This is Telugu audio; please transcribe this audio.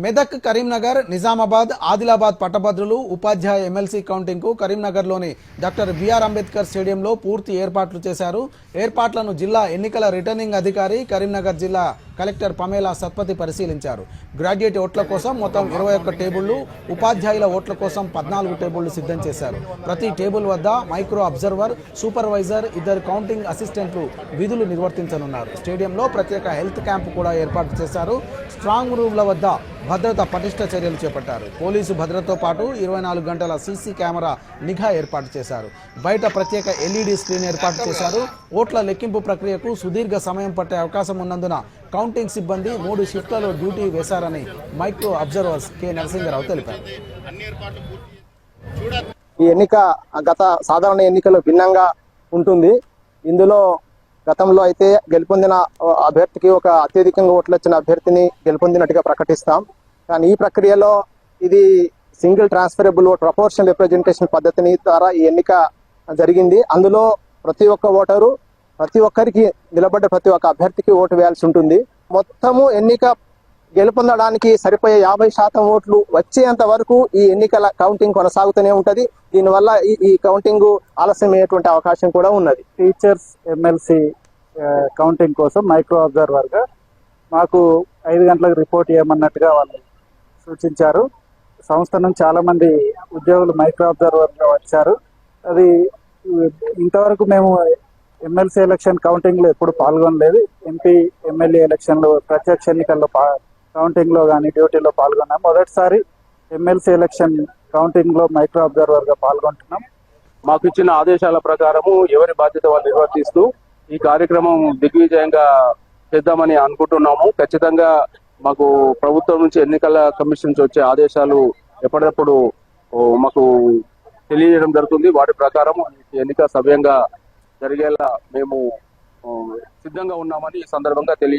మెదక్ కరీంనగర్ నిజామాబాద్ ఆదిలాబాద్ పట్టభద్రులు ఉపాధ్యాయ ఎమ్మెల్సీ కౌంటింగ్కు కరీంనగర్లోని డాక్టర్ బిఆర్ అంబేద్కర్ స్టేడియంలో పూర్తి ఏర్పాట్లు చేశారు. ఏర్పాట్లను జిల్లా ఎన్నికల రిటర్నింగ్ అధికారి కరీంనగర్ జిల్లా కలెక్టర్ పమేలా సత్పతి పరిశీలించారు. గ్రాడ్యుయేట్ ఓట్ల కోసం మొత్తం ఇరవై ఒక్క టేబుళ్ళు ఉపాధ్యాయుల ఓట్ల కోసం పద్నాలుగు టేబుళ్ళు సిద్ధం చేశారు. ప్రతి టేబుల్ వద్ద మైక్రో అబ్జర్వర్ సూపర్వైజర్ ఇద్దరు కౌంటింగ్ అసిస్టెంట్లు విధులు నిర్వర్తించనున్నారు. స్టేడియంలో ప్రత్యేక హెల్త్ క్యాంపు కూడా ఏర్పాటు చేశారు. స్ట్రాంగ్ రూమ్ల వద్ద భద్రత పటిష్ట చర్యలు చేపట్టారు. పోలీసు భద్రతతో పాటు ఇరవై నాలుగు గంటల సీసీ కెమెరా నిఘా ఏర్పాటు చేశారు. బయట ప్రత్యేక ఎల్ఈడి స్క్రీన్ ఏర్పాటు చేశారు. ఓట్ల లెక్కింపు ప్రక్రియకు సుదీర్ఘ సమయం పట్టే అవకాశం ఉన్నందున కౌంటింగ్ సిబ్బంది మూడు షిఫ్ట్లలో డ్యూటీ వేశారని మైక్రో అబ్జర్వర్స్ కె. నరసింహరావు తెలిపారు. ఈ ఎన్నిక గత సాధారణ ఎన్నికలు భిన్నంగా ఉంటుంది. ఇందులో గతంలో అయితే గెలుపొందిన అభ్యర్థికి ఒక అత్యధికంగా ఓట్లు వచ్చిన అభ్యర్థిని గెలుపొందినట్టుగా ప్రకటిస్తాం. కానీ ఈ ప్రక్రియలో ఇది single transferable vote proportional representation పద్ధతిని ద్వారా ఈ ఎన్నిక జరిగింది. అందులో ప్రతి ఒక్క ఓటరు ప్రతి ఒక్కరికి నిలబడ్డ ప్రతి ఒక్క అభ్యర్థికి ఓటు వేయాల్సి ఉంటుంది. మొత్తము ఎన్నిక గెలుపొందడానికి సరిపోయే యాభై శాతం ఓట్లు వచ్చేంత వరకు ఈ ఎన్నికల కౌంటింగ్ కొనసాగుతూనే ఉంటది. దీనివల్ల ఈ ఈ కౌంటింగ్ ఆలస్యమయ్యేటువంటి అవకాశం కూడా ఉన్నది. టీచర్స్ ఎమ్మెల్సీ కౌంటింగ్ కోసం మైక్రో అబ్జర్వర్గా మాకు ఐదు గంటలకు రిపోర్ట్ చేయమన్నట్టుగా వాళ్ళు సూచించారు. సంస్థ నుంచి చాలా మంది ఉద్యోగులు మైక్రో అబ్జర్వర్గా వచ్చారు. అది ఇంతవరకు మేము ఎమ్మెల్సీ ఎలక్షన్ కౌంటింగ్లో ఎప్పుడు పాల్గొనలేదు. ఎంపీ ఎమ్మెల్యే ఎలక్షన్లో ప్రత్యక్ష ఎన్నికల్లో కౌంటింగ్లో కానీ డ్యూటీలో పాల్గొన్నాం. మొదటిసారి ఎమ్మెల్సీ ఎలక్షన్ కౌంటింగ్లో మైక్రో అబ్జర్వర్గా పాల్గొంటున్నాం. మాకు ఇచ్చిన ఆదేశాల ప్రకారము ఎవరి బాధ్యత వాళ్ళు నిర్వర్తిస్తూ ఈ కార్యక్రమం దిగ్విజయంగా చేద్దామని అనుకుంటున్నాము. ఖచ్చితంగా మాకు ప్రభుత్వం నుంచి ఎన్నికల కమిషన్ నుంచి వచ్చే ఆదేశాలు ఎప్పటికప్పుడు మాకు తెలియజేయడం జరుగుతుంది. వాటి ప్రకారం ఎన్నిక సవ్యంగా జరిగేలా మేము సిద్ధంగా ఉన్నామని ఈ సందర్భంగా తెలియ